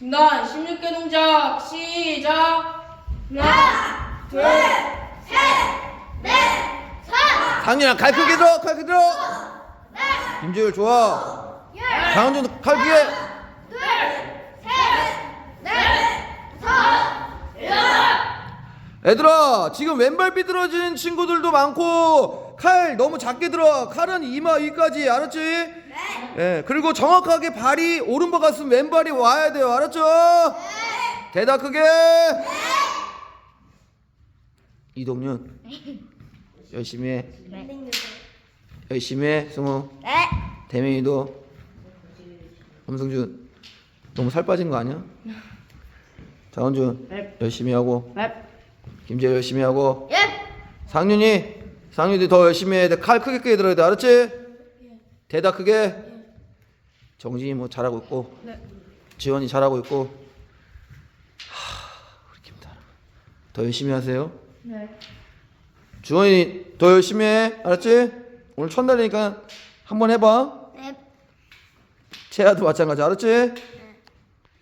중단. 16개 동작. 시작. 하나 둘 상윤아 칼 크게 들어 칼 크게 들어. 김재율 좋아. 장은준 칼 크게 얘들아 지금 왼발 삐뚤어진 친구들도 많고 칼 너무 작게 들어. 칼은 이마 위까지 알았지? 네. 예 그리고 정확하게 발이 오른발 갔으면 왼발이 와야 돼요. 알았죠? 대답 크게. 이동윤. 열심히 해. 열심히 해 승우. 대민이도. 엄승준. 너무 살 빠진 거 아니야? 장원준. 네. 열심히 하고. 네. 김재 열심히 하고. 상윤이. 상윤이 더 열심히 해야 돼 칼 크게 크게 들어야 돼. 알았지? 대다 크게 정진이 뭐 잘하고 있고 네. 지원이 잘하고 있고 하, 우리 김다라 더 열심히 하세요 네. 주원이 더 열심히 해 알았지? 오늘 첫날이니까 한번 해봐 채아도 마찬가지 알았지?